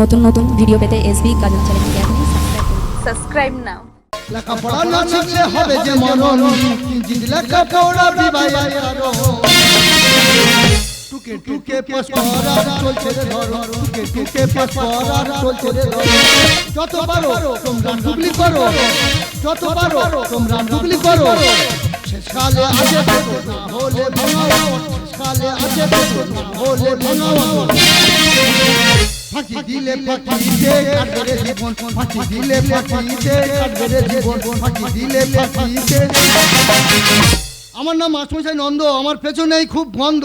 নতুন নতুন ভিডিও পেতে এসবি গাজন চ্যানেলকে আপনি সাবস্ক্রাইব now. লেখাপড়া না শিখলে হবে যে মনন কিঞ্চিত লেখাপড়া বিবাহ আরও টুকে টুকে পাস করা চলছে রে ধরো। টুকে টুকে পাস করা চলছে রে ধরো। যত পারো তোমরা ডুবলি করো। যত পারো তোমরা ডুবলি করো। শেষকালে আছে তো না হলে ভাঙাও শেষকালে আছে তো না হলে ভাঙাও ফাঁকি দিলে ফাঁকিতে কাটবে জীবন। ফাঁকি দিলে ফাঁকিতে কাটবে জীবন। ফাঁকি দিলে ফাঁকিতে আমার নাম মাসমশাই নন্দ আমার পেছনেই খুব গন্ধ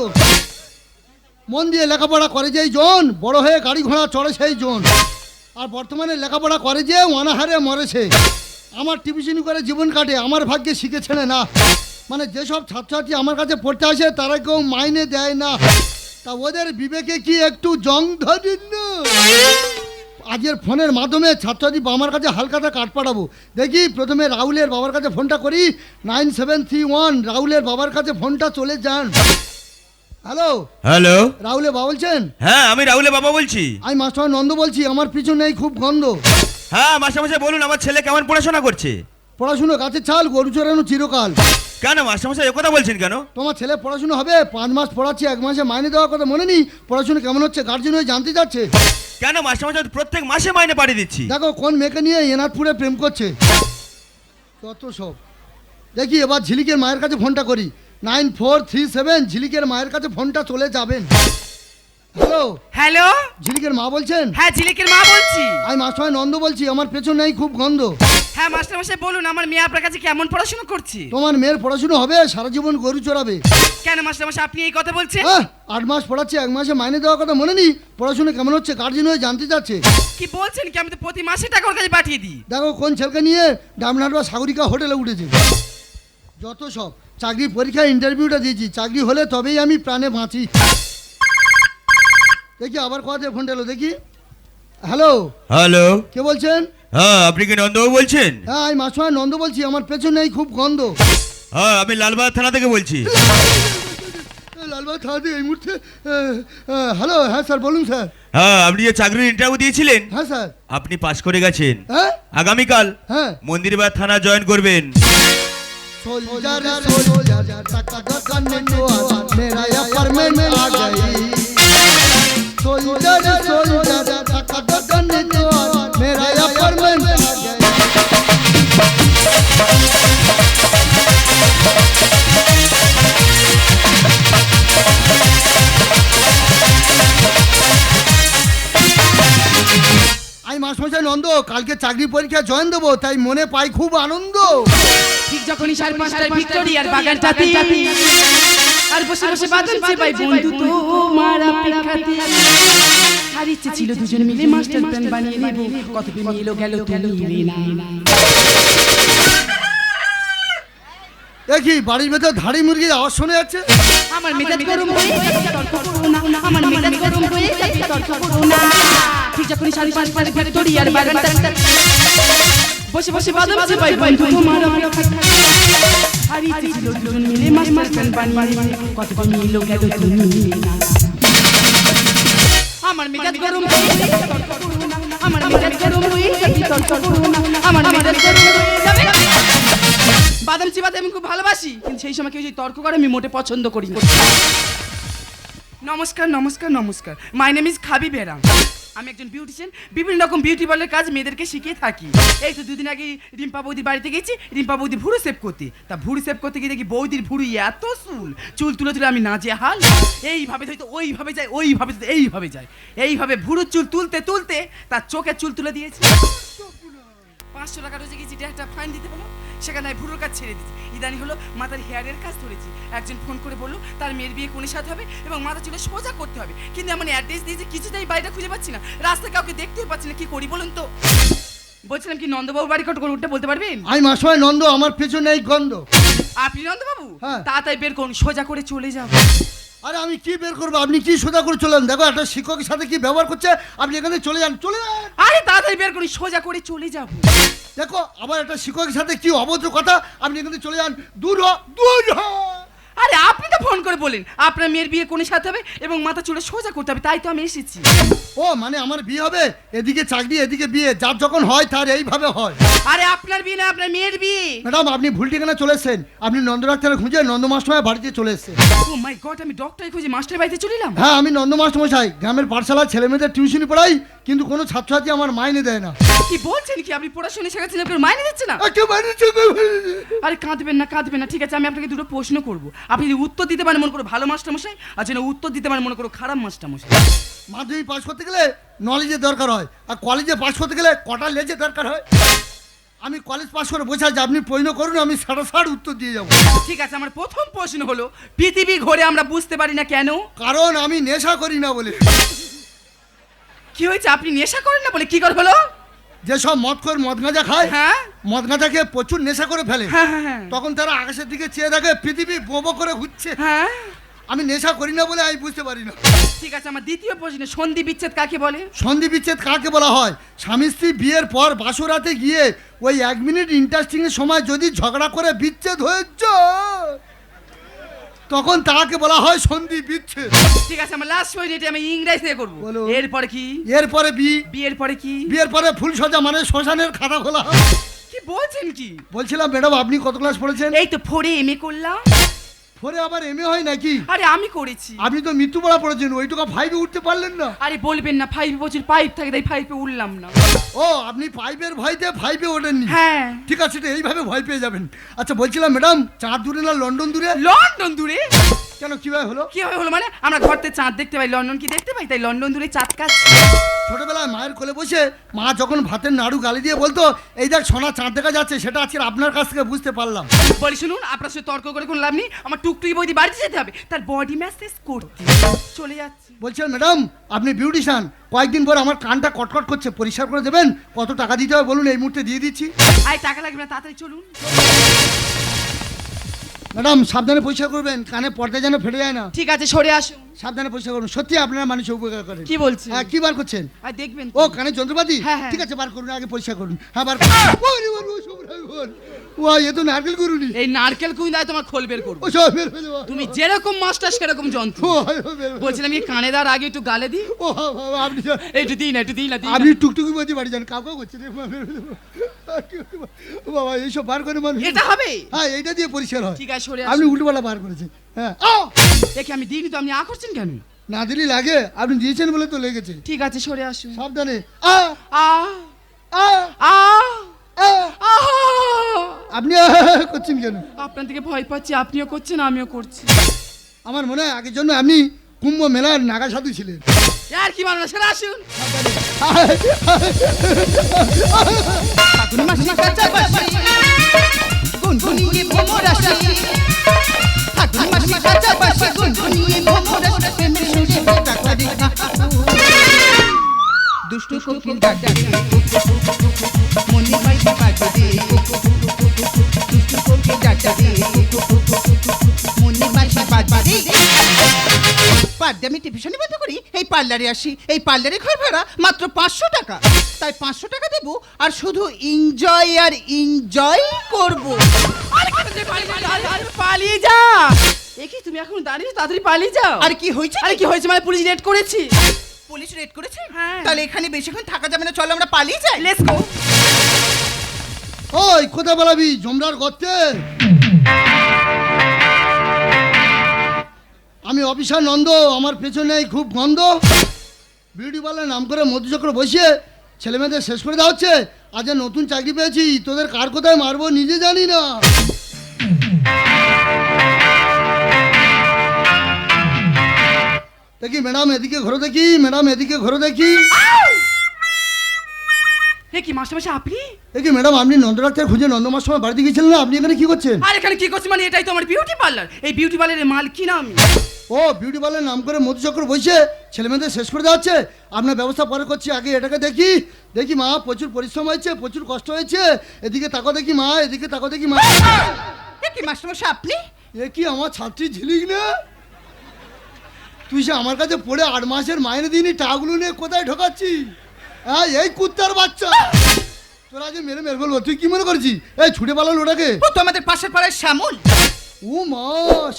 মন দিয়ে লেখাপড়া করে যেই জন বড় হয়ে গাড়ি ঘোড়া চড়ে সেই জন। আর বর্তমানে লেখাপড়া করে যে অনাহারে মরেছে। আমার টিউশনি করে জীবন কাটে আমার ভাগ্যে শিখেছে না। মানে যেসব ছাত্রছাত্রী আমার কাছে পড়তে আসে তারা কেউ মাইনে দেয় না। তা ওদের বিবেকে কি একটু জং ধরেন না আজকের ফোনের মাধ্যমে ছাত্রছাত্রী আমার কাছে হালকাটা কাট পাঠাবো। দেখি প্রথমে রাহুলের বাবার কাছে ফোনটা করি। নাইন সেভেন থ্রি ওয়ান রাহুলের বাবার কাছে ফোনটা চলে যান। হ্যালো? হ্যালো? রাহুলের বাবা বলছেন? হ্যাঁ আমি রাহুলের বাবা বলছি। আমি মাস্টার নন্দ বলছি আমার পিছনেই খুব গন্ধ। হ্যাঁ মাস্টারমশাই বলুন আমার ছেলে কেমন পড়াশোনা করছে? পড়াশুনো গাছের ছাল গরু চড়ানো চিরকাল। কেন মাস্টারমশাই এ কথা বলছেন কেন? তোমার ছেলে পড়াশুনো হবে পাঁচ মাস পড়াচ্ছি এক মাসে মাইনে দেওয়ার কথা মনে নেই পড়াশুনো কেমন হচ্ছে গার্জেন হয়ে জানতে যাচ্ছে কেন মাস্টারমশাই প্রত্যেক মাসে মাইনে পাঠিয়ে দিচ্ছি। দেখো কোন মেয়েকে নিয়ে এনারপুরে প্রেম করছে? কত সব। দেখি এবার ঝিলিকের মায়ের কাছে ফোনটা করি। নাইন ফোর থ্রি সেভেন ঝিলিকের মায়ের কাছে ফোনটা চলে যাবেন। হ্যালো? হ্যালো? ঝিলিকের মা বলছেন? হ্যাঁ ঝিলিকের মা বলছি। আমি মাস্টার নন্দ বলছি আমার পেছনেই খুব গন্ধ। হ্যাঁ মাস্টারমশাই বলুন আমার মেয়ে আপনার কাছে কেমন পড়াশোনা করছে? তোমার মেয়ের পড়াশুনো হবে সারা জীবন গরু চড়াবে। কেন মাস্টারমশাই আপনি এই কথা বলছেন? হ্যাঁ আট মাস পড়াচ্ছে এক মাসে মাইনে দেওয়ার কথা মনে নেই? পড়াশুনো কেমন হচ্ছে গার্জেন হয়ে জানতে চাচ্ছে। কি বলছেন কি? আমি তো প্রতি মাসে টাকা ওর কাছে পাঠিয়ে দিই। দেখো কোন ছেলেকে নিয়ে ডামনাট বা সাগরিকা হোটেলে উঠেছে। যত সব। চাকরি পরীক্ষায় ইন্টারভিউটা দিয়েছি। চাকরি হলে তবেই আমি প্রাণে বাঁচি। দেখি আবার কথা ফোনটা এলো দেখি। হ্যালো হ্যালো কে বলছেন? হ্যাঁ আপনি কি নন্দবাবু বলছেন হ্যাঁ আমি মাসুমায় নন্দ বলছি আমার পেছনেই খুব গন্ধ হ্যাঁ আমি লালবাগ থানা থেকে বলছি এ, লালবাগ থানাতে এই মুহূর্তে এ, এ, হ্যালো হ্যাঁ স্যার বলুন স্যার হ্যাঁ আপনি যে চাকরির ইন্টারভিউ দিয়েছিলেন হ্যাঁ স্যার আপনি পাশ করে গেছেন হ্যাঁ আগামীকাল হ্যাঁ মন্দিরবাগ থানা জয়েন করবেন सोल्जर सोल्जर टका दुकान में तो आ मेरा अपार्टमेंट आ गई सोल्जर सोल्जर टका दुकान में আমি নন্দ কালকে চাকরি পরীক্ষা জয়েন দেবো তাই মনে পাই খুব আনন্দ। ঠিক যখনই সাড়ে পাঁচটায় ভিক্টোরিয়ার বাগানটাতে। আর বসে বসে বাদল চেপাই বন্ধু তোমার অপেক্ষাতে। আর ইচ্ছে ছিল দুজন মিলে মাস্টার প্ল্যান বানিয়ে নেব। কত এলো গেল তুমি এলে না। দেখি বাড়ির ভেতর ধাড়ি মুরগির আওয়াজ শোনা যাচ্ছে? আমার মেজাজ গরম হয়ে তর্ক করো না। আমার মেজাজ গরম হয়ে তর্ক করো না। ঠিক যখনই সাড়ে পাঁচটায় ভিক্টোরিয়ার বাগানটাতে বসে বসে বাদল চেপাই বন্ধু তোমার ইচ্ছে ছিল দুজন মিলে মাস্টার প্ল্যান বানিয়ে। নেব কত এলো গেল তুমি না। আমার মেজাজ গরম হয়ে আমার মেজাজ গরম হয়ে আমার মেজাজ গরম হয়ে যাবে। বাদাম চিবাতে আমি খুব ভালোবাসি, কিন্তু সেই সময় কেউ যদি তর্ক করে, আমি মোটে পছন্দ করি না। নমস্কার নমস্কার নমস্কার। মাই নেম ইজ খাবি বেরাম। আমি একজন বিউটিশিয়ান বিভিন্ন রকম বিউটি পার্লার কাজ মেয়েদেরকে শিখিয়ে থাকি। এই তো দুদিন আগে রিম্পা বৌদির বাড়িতে গেছি, রিম্পা বৌদি ভুরু সেভ করতে। তা ভুরু সেভ করতে গিয়ে দেখি বৌদির ভুরু এত চুল চুল তুলে তুলে আমি নাচে হাল। এইভাবে হয়তো ওইভাবে যায়, ওইভাবে এইভাবে যায়। এইভাবে ভুরুর চুল তুলতে তুলতে তার চোখের চুল তুলে দিয়েছি। পাঁচশো টাকা রোজে গেছি একটা ফাইন দিতে হলো সেখানে আমি ভুরোর কাজ ছেড়ে দিচ্ছি ইদানি হলো মাথার হেয়ারের কাজ ধরেছি। একজন ফোন করে বলল তার মেয়ের বিয়ে কোনের সাথে হবে? এবং মাথা চুলে সোজা করতে হবে। কিন্তু এমন অ্যাড্রেস দিয়েছে কিছুতেই বাড়িটা খুঁজে পাচ্ছি না। রাস্তায় কাউকে দেখতেও পাচ্ছি না। কি করি বলুন তো? বলছিলাম কি নন্দবাবু বাড়ি কত করে উঠতে বলতে পারবেন? আমি মাসময় নন্দ আমার পেছনেই গন্ধ। আপনি নন্দবাবু? হ্যাঁ। তাড়াতাড়ি বের করুন সোজা করে চলে যাব আরে আমি কি বের করব? আপনি কি সোজা করে চলেন? দেখো একটা শিক্ষকের সাথে কি ব্যবহার করছে? আপনি এখানে চলে যান চলে যান! আরে তাড়াতাড়ি বের করি সোজা করে চলে যাব। দেখো আমার একটা শিক্ষকের সাথে কি অভদ্র কথা? আপনি এখানে চলে যান। দূর হ দূর হ! আরে আপনি তো ফোন করে বলেন। আপনার মেয়ের বিয়ে কোণে সাথে হবে এবং মাথা চুলে সোজা করতে হবে তাই তো আমি এসেছি। ও মানে আমার বিয়ে হবে? এদিকে চাকরি এদিকে বিয়ে। যার যখন হয় তার এইভাবে হয়। আরে আপনার বিয়ে না আপনার মেয়ের বিয়ে। ম্যাডাম আপনি ভুল ঠিকানা চলে এসেছেন। আপনি নন্দ ডাক্তার খুঁজে নন্দ মাস্টমশাই বাড়িতে চলে এসেছেন। ও মাই গড আমি ডক্টর খুঁজে মাস্টার বাড়িতে চলে এলাম? হ্যাঁ আমি নন্দ মাস্টমশাই গ্রামের পাঠশালার ছেলে মেয়েদের টিউশনি পড়াই কিন্তু কোনো ছাত্রছাত্রী আমার মাইনে দেয় না। কি বলছেন কি? আপনি পড়াশোনা শেখাচ্ছেন আপনার মাইনে দিচ্ছে না? দিচ্ছে না। আরে কাঁদবেন না কাঁদবেন না ঠিক আছে আমি আপনাকে দুটো প্রশ্ন করব। আপনি যদি উত্তর দিতে পারেন মনে করো ভালো মাস্টার মশাই আর যদি উত্তর দিতে পারেন মনে করো খারাপ মাস্টার মশাই। মাধ্যমিক পাস করতে গেলে নলেজের দরকার হয় আর কলেজে পাস করতে গেলে কটা লেজের দরকার হয়? আমি কলেজ পাস করে বসে আছি আপনি প্রশ্ন করুন আমি সাড় উত্তর দিয়ে যাব। ঠিক আছে আমার প্রথম প্রশ্ন হলো পৃথিবী ঘোরে আমরা বুঝতে পারি না কেন? কারণ আমি নেশা করি না বলে। কি হয়েছে? আপনি নেশা করেন না বলে কি করে হলো? যেসব মদ করে মদ গাঁজা খায় হ্যাঁ। মদ গাঁজা খেয়ে প্রচুর নেশা করে ফেলে। হ্যাঁ হ্যাঁ হ্যাঁ। তখন তারা আকাশের দিকে চেয়ে দেখে পৃথিবী বোবো করে ঘুরছে। হ্যাঁ। আমি নেশা করি না বলে আমি বুঝতে পারি না। ঠিক আছে আমার দ্বিতীয় প্রশ্ন সন্ধি বিচ্ছেদ কাকে বলে? সন্ধি বিচ্ছেদ কাকে বলা হয়? স্বামী স্ত্রী বিয়ের পর বাসরাতে গিয়ে ওই এক মিনিট ইন্টারেস্টিং এর সময় যদি ঝগড়া করে বিচ্ছেদ হয়েছে তখন তাকে বলা হয় সন্ধি বিচ্ছেদ। ঠিক আছে আমার লাস্ট পয়েন্ট আমি ইংরেজি নিয়ে করব। বলো। এরপরে কি? এরপরে বি। বিয়ের পরে কি? বিয়ের পরে ফুল সজা মানে শ্মশানের খাতা খোলা। কি বলছেন কি? বলছিলাম ম্যাডাম আপনি কত ক্লাস পড়েছেন? এই তো ফোরে এম এ করলাম। ফোরে আবার এমএ হয় নাকি? আরে আমি করেছি। আপনি তো মৃত্যু পড়া পড়েছেন ওইটুকু ফাইভে উঠতে পারলেন না। আরে বলবেন না ফাইভ বছর পাইপ থাকে তাই ফাইভে উঠলাম না। ও আপনি ফাইভের ভয়তে ফাইভে ওঠেননি? হ্যাঁ। ঠিক আছে এইভাবে ভয় পেয়ে যাবেন। আচ্ছা বলছিলাম ম্যাডাম চার দূরে না লন্ডন দূরে? লন্ডন দূরে? কেন কীভাবে হলো? কি হবে হলো মানে? আমরা ঘরতে চাঁদ দেখতে পাই লন্ডন কি দেখতে পাই? তাই লন্ডন দূরে চাঁদ কাজ। ছোটবেলায় মায়ের কোলে বসে মা যখন ভাতের নাড়ু গালি দিয়ে বলতো এই দেখ সোনা চাঁদ দেখা যাচ্ছে সেটা আজকে আপনার কাছ থেকে বুঝতে পারলাম। বলি শুনুন আপনার সাথে তর্ক করে কোনো লাভ নেই। আমার টুকটুকি বৌদি বাড়িতে যেতে হবে। তার বডি ম্যাসেজ করতে চলে যাচ্ছি। বলছেন ম্যাডাম আপনি বিউটিশিয়ান। কয়েকদিন পর আমার কানটা কটকট করছে। পরিষ্কার করে দেবেন? কত টাকা দিতে হবে বলুন এই মুহূর্তে দিয়ে দিচ্ছি। আয় টাকা লাগবে না তাড়াতাড়ি চলুন। ম্যাডাম সাবধানে পরিষ্কার করবেন কানে পর্দা যেন ফেটে যায় না। ঠিক আছে সরে আসুন। সাবধানে পরিষ্কার করুন। সত্যি আপনারা মানুষের উপকার করেন। কি বলছেন? হ্যাঁ কি বার করছেন? আর দেখবেন ও কানে যন্ত্রপাতি? হ্যাঁ, হ্যাঁ। ঠিক আছে বার করুন আগে পরিষ্কার করুন। হ্যাঁ বার করুন। ও সবরাই বল। ও এ তো নারকেল করুনি এই নারকেল কুইন দায় তোমার খোল বের করব। ও সব বের হয়ে যাবে। তুমি যেরকম মাস্টার সেরকম যন্ত্র। ও, ও, বের হয়ে বলছিলাম এই কানে দেওয়ার আগে একটু গালে দিই। ও আপনি যা- একটু দিই না একটু দিই না দিই না। আপনি টুকটুকি বলতে বাড়ি যান। কাউ কাউ করছে রে, বাবা, এইসব বার করে মানুষ। এটা হবে? হ্যাঁ এইটা দিয়ে পরিষ্কার হয়। ঠিক আছে সরে আপনি আসুন উল্টোপাল্টা বার করেছেন। হ্যাঁ! দেখে আমি দিইনি তো আপনি আ করছেন কেন? না দিলি লাগে আপনি দিয়েছেন বলে তো লেগেছে। ঠিক আছে সরে আসুন সাবধানে। আ! আ! আ! আ! আপনি করছেন কেন? আপনার থেকে ভয় পাচ্ছি আপনিও করছেন আমিও করছি। আমার মনে হয় আগের জন্য আপনি কুম্ভ মেলার নাগা সাধু ছিলেন। আর কি সেরা আসুন। ফাগুন মাসে কাঁচাবাসি গুনগুনিয়ে ভ্রমর আসি। ফাগুন মাসে কাঁচাবাসি গুনগুনিয়ে ভ্রমর আসি। প্রেমের সুরে বেটা করে দুষ্টু কোকিল ডাকে মনে বাইতে বাজে রে দুষ্টু কোকিল ডাকে মনে বাইতে বাজে আমি টিভিশনে বন্ধ করি? পার্লারে আসি এই পার্লারে ঘর ভাড়া মাত্র পাঁচশো টাকা। তাই পাঁচশো টাকা দেবো আর শুধু এনজয় আর এনজয় করব। কোথা পালিয়ে যা, কি তুমি এখন দাঁড়িয়ে তাড়াতাড়ি পালিয়ে যাও। আর কি হয়েছে আরে কি হয়েছে মানে পুলিশ রেড করেছি? পুলিশ রেড করেছে? হ্যাঁ। তাহলে এখানে বেশিক্ষণ থাকা যাবে না চলো আমরা পালিয়ে যাই। লেটস গো ওই কোথায় বলাবি জমরার গর্তে আমি অফিসার নন্দ, আমার পেছনে খুব গন্ধ। বিউটি পার্লার নাম করে মধুচক্র বসিয়ে ছেলেমেয়েদের শেষ করে দেওয়া হচ্ছে। আজ নতুন চাকরি পেয়েছি, তোদের কার কোথায় মারবো নিজে জানি না। দেখি ম্যাডাম, এদিকে ঘোরো দেখি, ম্যাডাম, এদিকে ঘোরো দেখি। এ কি মাস্টার মাসে আপনি দেখি ম্যাডাম আপনি নন্দ ডাক্তার খুঁজে নন্দমার সময় বাড়িতে গিয়েছিলেন না? আপনি এখানে কি করছেন? আর এখানে কি করছি মানে এটাই তো আমার বিউটি পার্লার এই বিউটি পার্লারের মাল কি না আমি? ও বিউটি পার্লার নাম করে মধুচক্র বসে ছেলেমেয়েদের শেষ করে দেওয়া হচ্ছে। আপনার ব্যবস্থা পরে করছি। আগে এটাকে দেখি। দেখি মা প্রচুর পরিশ্রম হয়েছে প্রচুর কষ্ট হয়েছে। এদিকে তাকো দেখি মা এদিকে তাকো দেখি মা। এ কি মাস্টারমশাই আপনি? এ কি আমার ছাত্রী ঝিলিক না? তুই সে আমার কাছে পড়ে আট মাসের মাইনে দিনই টাকাগুলো নিয়ে কোথায় ঢোকাচ্ছি হ্যাঁ এই কুত্তার বাচ্চা। তোরা আজ মেরে মেরে বলব তুই কি মনে করছিস? এই ছুটে পালালো ওটাকে। ও তো আমাদের পাশের পাড়ায় শ্যামল। ও মা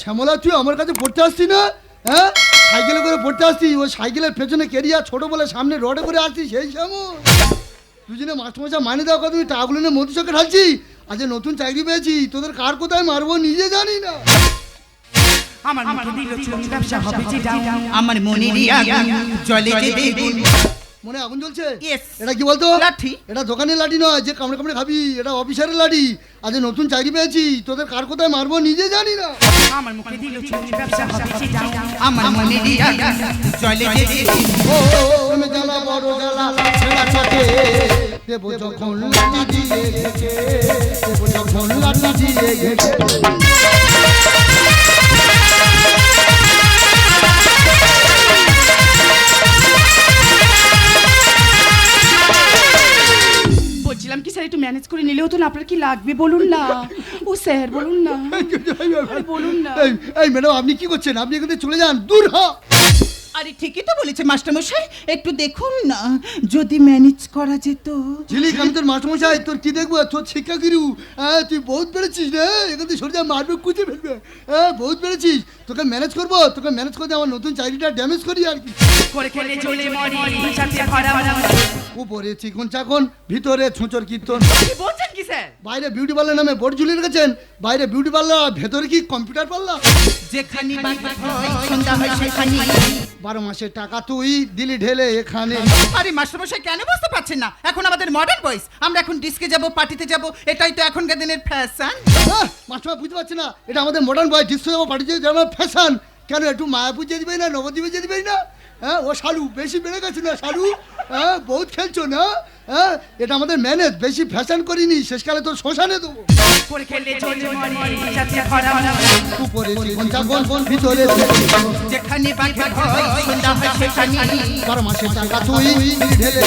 শ্যামলা তুই আমার কাছে পড়তে আসছি না? হ্যাঁ? সাইকেলে করে পড়তে আসছি ওই সাইকেলের পেছনে কেরিয়া ছোট বলে সামনে রডে করে আসছি সেই শ্যামল। দুজনে মাস্টারমশাই মানে দেওয়া কথা তুই টাকাগুলো নিয়ে মধু চোখে ঢালছি। আজ নতুন চাকরি পেয়েছি তোদের কার কোথায় মারবো নিজে জানি না। আমার দিল ব্যবসা হবে যে আমার মনের আগুন জলে যে মনে আগুন জ্বলছে. এটা কি বলতো? লাঠি। এটা দোকানের লাঠি নয় যে কামড়ে কামড়ে খাবি এটা অফিসারের লাঠি। আজ নতুন চাকরি পেয়েছি তোদের কার কোথায় মারবো নিজে জানি না। আমার মুখে দিল চুন ব্যবসা হবে যে ডাউন আমার মনের আগুন যে ও প্রেমে জ্বালা বড় জ্বালা ছেঁড়া থাকে দেবো যখন লাঠি দিয়ে ঘেঁচে দেবো যখন লাঠি দিয়ে স্যার একটু ম্যানেজ করে নিলেও তো না আপনার কি লাগবে? বলুন না। ও স্যার বলুন না। আরে বলুন না। এই এই ম্যাডাম আপনি কি করছেন? আপনি এখান থেকে চলে যান। দূর হ। আরে ঠিকই তো বলেছে মাস্টারমশাই। একটু দেখুন না যদি ম্যানেজ করা যেত। ঝিলিক আমি তোর মাস্টারমশাই তোর কি দেখব? তোর শিক্ষা গিরু। হ্যাঁ তুই বহুত বেড়েছিস রে। এখান থেকে সরে যা মারবে কুচে ফেলবে। হ্যাঁ বহুত বেড়েছিস তোকে ম্যানেজ করব। তোকে ম্যানেজ করতে আমার নতুন চাকরিটা ড্যামেজ করি আর কি। করে খেলে চলে মরি সাথে ভরা ভরা উপরে চিকন চাকন ভিতরে ছুঁচর কীর্তন। কি বলছেন কি স্যার? বাইরে বিউটি পার্লার নামে বোর্ড ঝুলিয়ে রেখেছেন। বাইরে বিউটি পার্লার ভেতরে কি কম্পিউটার পার্লার যেখানে বারো মাসের টাকা তুই দিলি ঢেলে এখানে। আরে মাস্টারমশাই কেন বুঝতে পারছেন না? এখন আমাদের মডার্ন বয়স আমরা এখন ডিস্কে যাব পার্টিতে যাব এটাই তো এখনকার দিনের ফ্যাশন মাস্টার বুঝতে পারছি না। এটা আমাদের মডার্ন বয় ডিস্কো যাব যাব ফ্যাশন কেন একটু মায়াপুর যেতে পারি না নবদ্বীপে যেতে পারি না? হ্যাঁ ও শালু বেশি বেড়ে গেছে না শালু? হ্যাঁ বহুত খেলছো না? হ্যাঁ এটা আমাদের ম্যানেজ বেশি ফ্যাশন করিনি শেষকালে তোর শ্মশানে দেবো। উপরে ভিতরে যেখানে মাসের টাকা তুই ঢেলে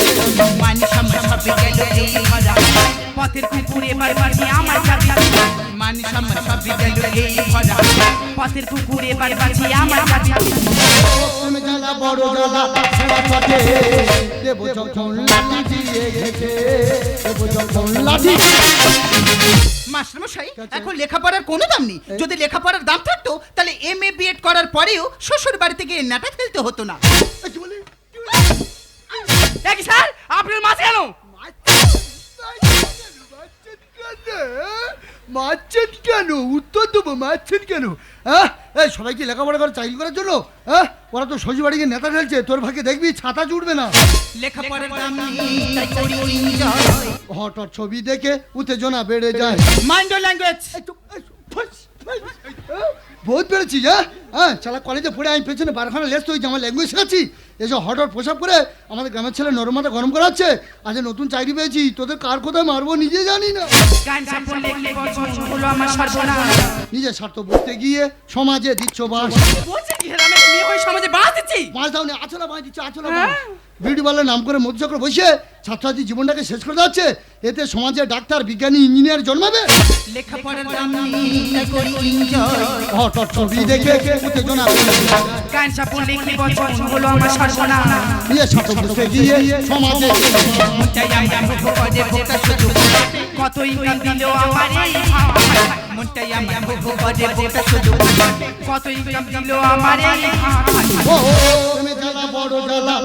মানুষ পথের কুকুরে বারবারই আমার যাবে মানুষ আমার সবে গেল এই ভরা পথের কুকুরে বারবারই আমার যাবে তুমি জ্বালা বড় জ্বালা ছেঁড়া চটে। দেবো যখন লাঠি দিয়ে ঘেঁচে দেবো যখন লাঠি মাস্টারমশাই এখন লেখাপড়ার কোনো দাম নেই। যদি লেখাপড়ার দাম থাকতো তাহলে এম এ বিএড করার পরেও শ্বশুর বাড়িতে গিয়ে নাটা ফেলতে হতো না। স্যার? আপনার মাছ কেন? মারছেন কেন? উত্তর দেবো মারছেন কেন? হ্যাঁ এই সবাই কি লেখাপড়া করে চাকরি করার জন্য? হ্যাঁ ওরা তো শ্বশুর বাড়ি গিয়ে নেতা ঢেলছে তোর ভাগে দেখবি ছাতা জুড়বে না। হঠাৎ ছবি দেখে উত্তেজনা বেড়ে যায়। মাইন্ড ল্যাঙ্গুয়েজ হ্যাঁ? বহুত বেড়েছিস হ্যাঁ? হ্যাঁ চালা কলেজে পড়ে আমি পেছনে বারখানা লেস তুই আমার ল্যাঙ্গুয়েজ শেখাচ্ছি এসব হঠাৎ পোশাক করে আমাদের গ্রামের ছেলে নরমাটা গরম করাচ্ছে আজ নতুন চাকরি পেয়েছি তোদের কার কোথায় মারবো নিজে জানি না। নিজের স্বার্থ বুঝতে গিয়ে সমাজে দিচ্ছ বাস। বাস দাও না দিচ্ছে হ্যাঁ? বিউটি পার্লার নাম করে মধ্যচক্র বসে ছাত্রছাত্রী জীবনটাকে শেষ করে যাচ্ছে এতে সমাজে ডাক্তার বিজ্ঞানী ইঞ্জিনিয়ার জন্মাবে। দেখে উত্তেজনা। বেড়ে যায়। গান চাপন লেখলে বচন হলো আমার সর্বনাশ নিজের স্বার্থ বুঝতে গিয়ে। সমাজে মনটাই আমার ভোগ করে ভোগটা শুধু কত ইনকাম দিল আমার। এই মনটাই আমার ভোগ করে ভোগটা শুধু কত ইনকাম দিল আমার। এই ও তুমি জ্বালা বড় জ্বালা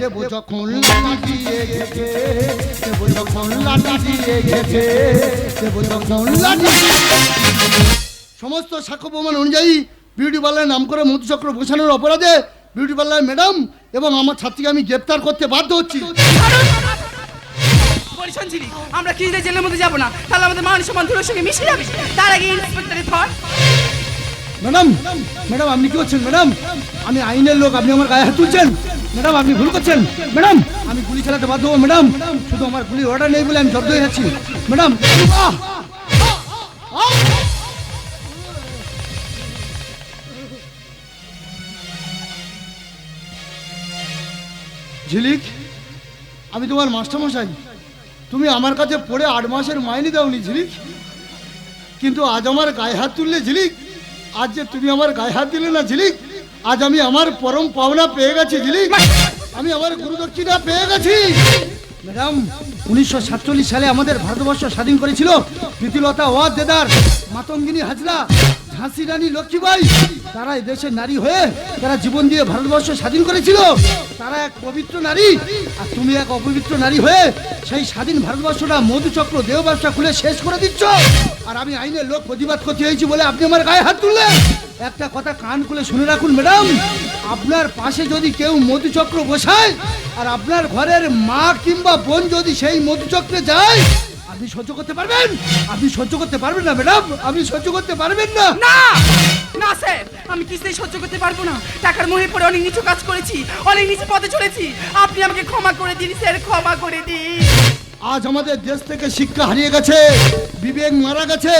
দেবো যখন লাঠি দিয়ে গেছে দেবো যখন লাঠি দিয়ে গেছে দেবো যখন লাঠি সমস্ত সাক্ষ্য প্রমাণ অনুযায়ী বিউটি পার্লার নাম করে মধুচক্র বসানোর অপরাধে বিউটি পার্লার ম্যাডাম এবং আমার ছাত্রীকে আমি গ্রেপ্তার করতে বাধ্য হচ্ছি। আমরা কি জেলের মধ্যে যাব না? তাহলে আমাদের মান সম্মান ধুলোর সঙ্গে মিশে যাবে। তার আগে ইন্সপেক্টরের থট ম্যাডাম ম্যাডাম আপনি কি করছেন ম্যাডাম? আমি আইনের লোক আপনি আমার গায়ে হাত তুলছেন। ম্যাডাম আপনি ভুল করছেন। ম্যাডাম আমি গুলি চালাতে বাধ্য হব ম্যাডাম। শুধু আমার গুলির অর্ডার নেই বলে আমি জব্দ হয়ে যাচ্ছি। ম্যাডাম ঝিলিক, আমি তোমার মাস্টারমশাই। তুমি আমার কাছে পড়ে আট মাসের মাইনে দাওনি ঝিলিক। কিন্তু আজ আমার গায়ে হাত তুললে ঝিলিক, আজ যে তুমি আমার গায়ে হাত দিলে না ঝিলিক, আজ আমি আমার পরম পাওনা পেয়ে গেছি ঝিলিক। আমি আমার গুরুদক্ষিণা পেয়ে গেছি। ম্যাডাম, উনিশশো সাতচল্লিশ সালে আমাদের ভারতবর্ষ স্বাধীন করেছিল প্রীতিলতা ওয়াদ দেদার মাতঙ্গিনী হাজরা ঝাঁসি রানী লক্ষ্মীবাই তারা দেশের নারী হয়ে তারা জীবন দিয়ে ভারতবর্ষ স্বাধীন করেছিল। তারা এক পবিত্র নারী আর তুমি এক অপবিত্র নারী হয়ে সেই স্বাধীন ভারতবর্ষটা মধুচক্র দেহ ব্যবসা খুলে শেষ করে দিচ্ছ। আর আমি আইনের লোক প্রতিবাদ করতে হয়েছি বলে আপনি আমার গায়ে হাত তুললেন। একটা কথা কান খুলে শুনে রাখুন, ম্যাডাম। আপনার পাশে যদি কেউ মধুচক্র বসায় আর আপনার ঘরের মা কিংবা বোন যদি সেই মধুচক্রে যায়, আপনি সহ্য করতে পারবেন? আপনি সহ্য করতে পারবেন না, ম্যাডাম। আপনি সহ্য করতে পারবেন না। না! না স্যার আমি কিছুতেই সহ্য করতে পারব না। টাকার মোহে পড়ে অনেক নিচু কাজ করেছি অনেক নিচু পথে চলেছি। আপনি আমাকে ক্ষমা করে দিন স্যার ক্ষমা করে দিন। আজ আমাদের দেশ থেকে শিক্ষা হারিয়ে গেছে। বিবেক মারা গেছে।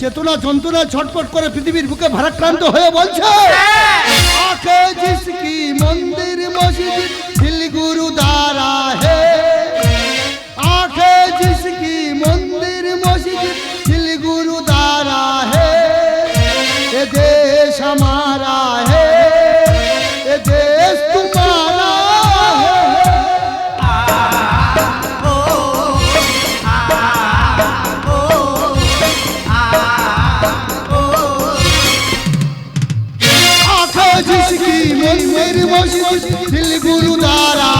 চেতনা যন্ত্রণা ছটফট করে পৃথিবীর বুকে ভারাক্রান্ত হয়ে বলছে। দিল